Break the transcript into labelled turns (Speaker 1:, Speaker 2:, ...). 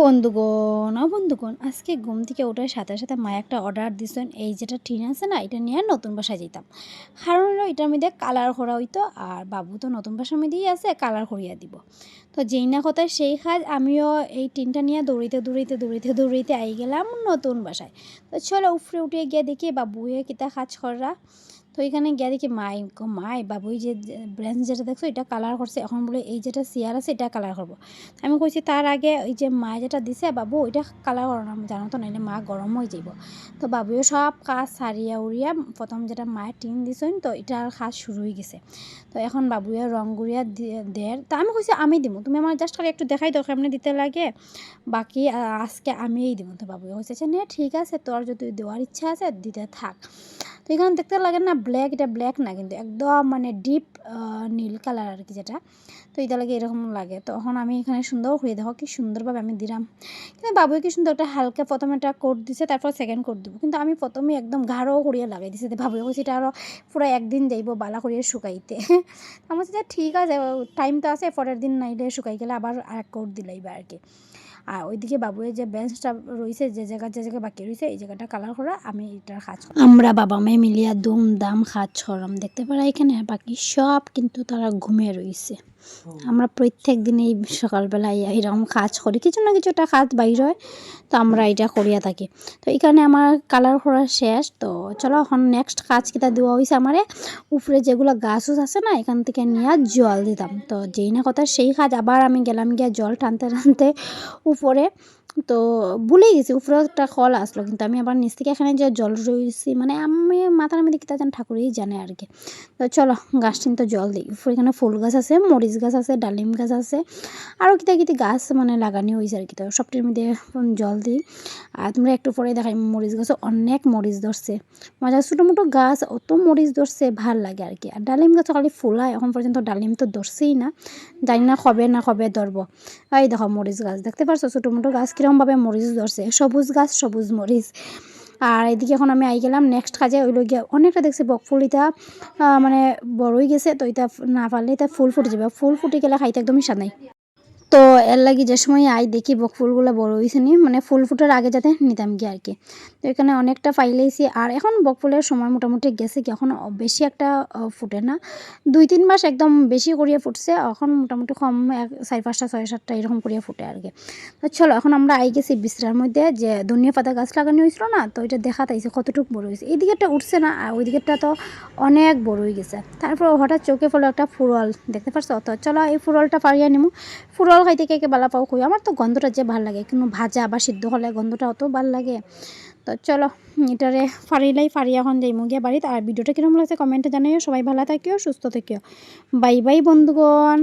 Speaker 1: বন্ধুগণ বন্ধুগণ আজকে ঘুম থেকে ওঠার সাথে সাথে মা একটা অর্ডার দিছেন। এই যেটা টিন আছে না, এটা নিয়ে নতুন বাসায় যেতাম কারণ এটার মধ্যে কালার করা হইতো, আর বাবু তো নতুন বাসার মধ্যেই আছে, কালার করিয়া দিব। তো যেই না কথা সেই কাজ আমিও এই টিনটা নিয়ে দৌড়িতে দৌড়িতে দৌড়িতে দৌড়িতে আই গেলাম নতুন বাসায়। তো চলো উফরে উঠে গিয়ে দেখি বাবুয়ে কিতা কাজ করা। তো এখানে গিয়ে দেখি মাই মাই বাবু, এই যে ব্রেঞ্চ যেটা দেখছ, এটা কালার করছে। এখন বলে এই যেটা চেয়ার আছে, এটা কালার করব। আমি কইছি, তার আগে ওই যে মা যেটা দিছে, বাবু, ওইটা কালার করো না, জানো তো, নাইলে মা গরম হয়ে যাইব। তো বাবুও সব কাজ সারিয়া উড়িয়া প্রথম যেটা মায়ের টিন দিছেন, তো এটার কাজ শুরু হয়ে গেছে। তো এখন বাবুয়ে রং গুড়িয়া দেয় তা আমি কইছি, আমি দিব তুমি আমার জাস্ট খালি একটু দেখাই দাও, কেমনে দিতে লাগে। বাকি আজকে আমিই দিব তো বাবুয়ে কইছে নে, ঠিক আছে, তোর যদি দেওয়ার ইচ্ছা আছে, দিতে থাক। তো এখানে দেখতে লাগে না ব্ল্যাক এটা ব্ল্যাক না, কিন্তু একদম মানে ডিপ নীল কালার আর কি যেটা। তো এটা লাগে এরকম লাগে। তখন আমি এখানে সুন্দর করে দেখো কি সুন্দরভাবে আমি দিলাম। কিন্তু বাবুই কি সুন্দর একটা হালকা প্রথমে একটা কোট দিছে, তারপর সেকেন্ড কোট দিব। কিন্তু আমি প্রথমে একদম গাঢ় করিয়া লাগাই দিছে। বাবুই কইছি এটা আরও পুরো একদিন যাইব বালা করিয়া শুকাইতে। আমার যে ঠিক আছে টাইম তো আছে, পরের দিন নাইলে শুকাই গেলে আবার আর কোট দিলাইবা আর কি। আর ওইদিকে বাবুয়ের যে বেঞ্চটা রয়েছে যে জায়গা যে জায়গা বাকি রয়েছে এই জায়গাটা কালার করা আমি এটার কাজ আমরা বাবা মেয়ে মিলিয়া দুম দাম কাজ করলাম দেখতে পারা এখানে বাকি সব কিন্তু তারা ঘুমিয়ে রয়েছে আমরা প্রত্যেক দিন এই সকালবেলায় এরকম কাজ করি। কিছু না কিছু একটা কাজ বাইর হয়, তো আমরা এটা করিয়া থাকি। তো এখানে আমার কালার করা শেষ। তো চলো এখন নেক্সট কাজ কিটা দেওয়া হয়েছে আমার। উপরে যেগুলো গাছ আছে না, এখান থেকে নিয়ে জল দিতাম। তো যেই না কথা সেই কাজ আবার আমি গেলাম গিয়ে জল টানতে টানতে উপরে। তো ভুলেই গেছি, উপরে একটা কল আসলো, কিন্তু আমি আবার নিচ থেকে এখানে যে জল রয়েছি মানে আমি মাথার মধ্যে কিতা জান ঠাকুরই জানে আর কি। তো চলো, গাছ তো জল দিই। উপরে এখানে ফুল গাছ আছে, মরিচ গাছ আছে, ডালিম গাছ আছে আরও কিতা কিতা গাছ মানে লাগানি হয়েছে আর কি। তো সবটির মধ্যে জল দিই। আর তোমরা একটু পরে দেখাই, মরিচ গাছও অনেক মরিচ ধরছে। মজা ছোটো মোটো গাছ অত মরিচ ধরছে, ভালো লাগে আর কি। আর ডালিম গাছ খালি ফুলায় এখন পর্যন্ত ডালিম তো ধরছেই না। জানি না কবে না কবে ধরবো। এই দেখো মরিচ গাছ, দেখতে পারছ? ছোটো মোটো গাছ কীরকমভাবে মরিচ ধরছে? সবুজ গাছ, সবুজ মরিচ। আর এদিকে এখন আমি আই গেলাম নেক্সট কাজে, ওই গিয়ে অনেকটা দেখছি বকফুল এটা মানে বড়ই গেছে, তো এটা না পারলে এটা ফুল ফুটে যাবে। ফুল ফুটে গেলে খাইতে একদমই স্বাদ নাই। তো এর লাগি যে সময় আই দেখি বক ফুলগুলো বড় হয়েছে নি মানে ফুল ফুটার আগে যাতে নিতাম গিয়ে আর কি। তো এখানে অনেকটা ফাইলেছি আর এখন বক ফুলের সময় মোটামুটি গেছে কি, এখন বেশি একটা ফুটে না। দুই তিন মাস একদম বেশি করিয়া ফুটছে, এখন মোটামুটি কম এক, চার পাঁচটা, ছয় সাতটা এরকম করিয়া ফুটে আর কি। তো চলো, এখন আমরা আই গেছি বিছরার মধ্যে, যে ধনিয়া পাতা গাছ লাগানো হয়েছিল না, তো এটা দেখা তাইছে কতটুকু বড় হয়েছে এই দিকেরটা উঠছে না, আর ওই দিকেরটা তো অনেক বড় হয়ে গেছে। তারপর হঠাৎ চোখে ফলো একটা ফুরল দেখতে পারছ? তো চলো, এই ফুরলটা পারিয়া নিমু। ফুরল খাইতে কে কে বালা পাও খুঁই আমার তো গন্ধটা যে ভালো লাগে কিন্তু ভাজা বা সিদ্ধ হলে গন্ধটা অত ভালো লাগে। তো চলো, এটারে ফারিলাই ফারি এখন যাই মুগিয়া বাড়িতে। আর ভিডিওটা কীরকম লাগছে কমেন্টে জানাইও, সবাই ভালো থাকিও, সুস্থ থাকিও। বাই বাই বন্ধুগণ।